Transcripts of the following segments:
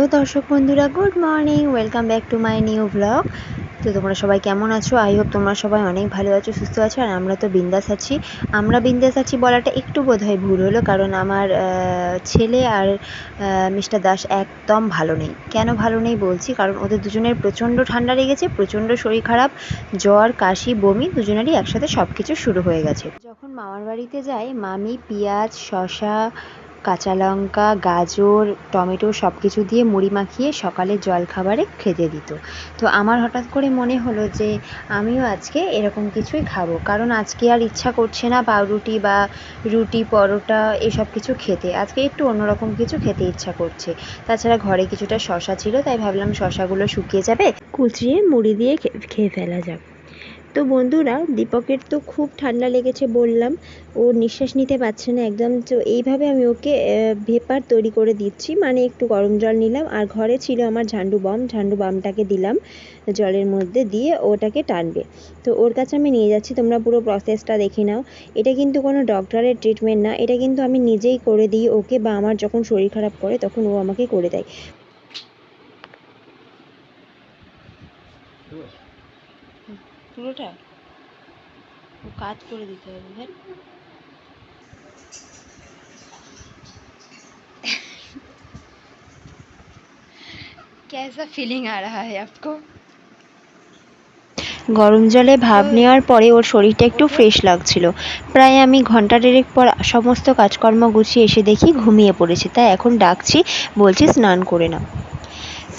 Hello দর্শক বন্ধুরা good morning welcome back to my new blog তো তোমরা সবাই কেমন আছো? আই হোপ তোমরা সবাই অনেক ভালো আছো, সুস্থ আছো, আর আমরা তো বিন্দাস আছি। আমরা বিন্দাস আছি বলাটা একটু বোধহয় ভুল হলো, কারণ আমার ছেলে আর মিস্টার দাস একদম ভালো নেই। কেন ভালো নেই বলছি? কারণ ওদের দুজনের প্রচণ্ড ঠান্ডা লেগেছে প্রচণ্ড শরীর খারাপ, জ্বর, কাশি, বমি, দুজনেরই একসাথে সব কিছু শুরু হয়ে গেছে। যখন মামার বাড়িতে যাই, মামি, পেঁয়াজ, শশা কাঁচা লঙ্কা, গাজর, টমেটো সব কিছু দিয়ে মুড়ি মাখিয়ে সকালে জলখাবারে খেতে দিত। তো আমার হঠাৎ করে মনে হলো যে, আমিও আজকে এরকম কিছুই খাব। কারণ আজকে আর ইচ্ছা করছে না পাউরুটি বা রুটি, পরোটা এসব কিছু খেতে। আজকে একটু অন্যরকম কিছু খেতে ইচ্ছা করছে। তাছাড়া ঘরে কিছুটা শশা ছিল, তাই ভাবলাম শশাগুলো শুকিয়ে যাবে। কুচিয়ে মুড়ি দিয়ে খেয়ে ফেলা যাক। তো বন্ধুরা, দীপকের তো খুব ঠান্ডা লেগেছে বললাম। ও নিঃশ্বাস নিতে পারছে না একদম। তো এইভাবে আমি ওকে ভেপার তৈরি করে দিচ্ছি। মানে একটু গরম জল নিলাম আর ঘরে ছিল আমার ঝান্ডু বাম। ঝান্ডু বামটাকে দিলাম জলের মধ্যে দিয়ে ওটাকে টানবে। তো ওর কাছে আমি নিয়ে যাচ্ছি। তোমরা পুরো প্রসেসটা দেখে নাও। এটা কিন্তু কোনো ডক্টরের ট্রিটমেন্ট না। এটা কিন্তু আমি নিজেই করে দিই ওকে বা আমার যখন শরীর খারাপ করে তখন ও আমাকে করে দেয়। পুরোটা ও কাজ করে দিতে হবে হ্যাঁ कैसा फीलिंग आ रहा है आपको গরম জলে ভাব নেওয়ার পরে ওর শরীরটা একটু ফ্রেশ লাগছিল প্রায় আমি ঘন্টা দেড়েক পর সমস্ত কাজকর্ম গুছিয়ে এসে দেখি ঘুমিয়ে পড়েছে তাই এখন ডাকছি বলছি স্নান করে নাও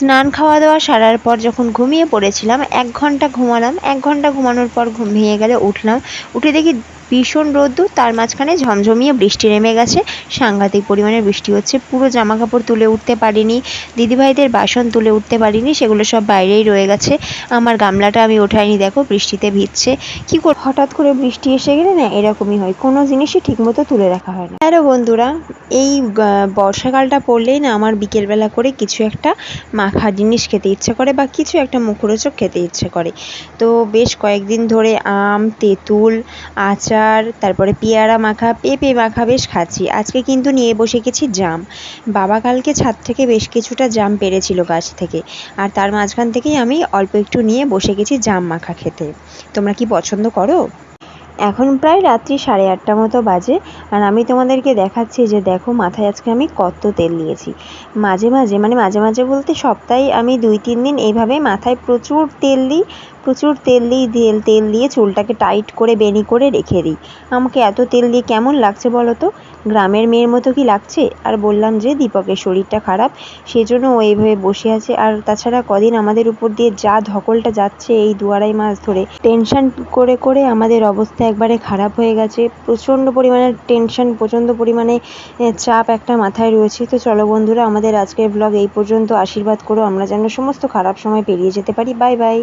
স্নান খাওয়া দাওয়া সারার পর যখন ঘুমিয়ে পড়েছিলাম, এক ঘণ্টা ঘুমালাম। এক ঘণ্টা ঘুমানোর পর ঘুম ভেঙে গেলে উঠলাম। উঠে দেখি ভীষণ রোদ্দুর, তার মাঝখানে ঝমঝমিয়ে বৃষ্টি নেমে গেছে। সাংঘাতিক পরিমাণে বৃষ্টি হচ্ছে। পুরো জামা কাপড় তুলে উঠতে পারিনি। দিদিভাইদের বাসন তুলে উঠতে পারিনি, সেগুলো সব বাইরেই রয়ে গেছে। আমার গামলাটা আমি ওঠাইনি, দেখো, বৃষ্টিতে ভিজছে। কি করে হঠাৎ করে বৃষ্টি এসে গেলে না, এরকমই হয়। কোনো জিনিসই ঠিকমতো তুলে রাখা হয় না। হ্যালো বন্ধুরা, এই বর্ষাকালটা পড়লেই না আমার বিকেলবেলা করে কিছু একটা মাখা জিনিস খেতে ইচ্ছে করে বা কিছু একটা মুখরোচক খেতে ইচ্ছে করে। তো বেশ কয়েকদিন ধরে আম, তেঁতুল, আচার আচার তারপরে পেয়ারা মাখা, পেঁপে মাখা বেশ খাচ্ছি। আজকে কিন্তু নিয়ে বসে গেছি জাম। বাবা কালকে ছাদ থেকে বেশ কিছুটা জাম পেরেছিল গাছ থেকে। আর তার মাঝখান থেকেই আমি অল্প একটু নিয়ে বসে গেছি জাম মাখা খেতে। তোমরা কি পছন্দ করো? এখন প্রায় রাত্রি সাড়ে আটটা মতো বাজে, আর আমি তোমাদেরকে দেখাচ্ছি যে দেখো মাথায় আজকে আমি কত তেল দিয়েছি মাঝে মাঝে মানে মাঝে মাঝে বলতে সপ্তাহে আমি দুই তিন দিন এইভাবে মাথায় প্রচুর তেল দিই প্রচুর তেল দিই, তেল তেল দিয়ে চুলটাকে টাইট করে, বেনি করে রেখে দিই। আমাকে এত তেল দিয়ে কেমন লাগছে বলো তো? গ্রামের মেয়ের মতো কি লাগছে? আর বললাম যে, দীপকের শরীরটা খারাপ, সেজন্য ও এইভাবে বসে আছে। আর তাছাড়া কদিন আমাদের উপর দিয়ে যা ধকলটা যাচ্ছে এই দু আড়াই মাস ধরে টেনশন করে করে আমাদের অবস্থা একবারে খারাপ হয়ে গেছে। প্রচণ্ড পরিমাণে টেনশন প্রচণ্ড পরিমাণে চাপ একটা মাথায় রয়েছে। তো চলো বন্ধুরা, আমাদের আজকের ব্লগ এই পর্যন্ত। আশীর্বাদ করো, আমরা যেন সমস্ত খারাপ সময় পেরিয়ে যেতে পারি। Bye bye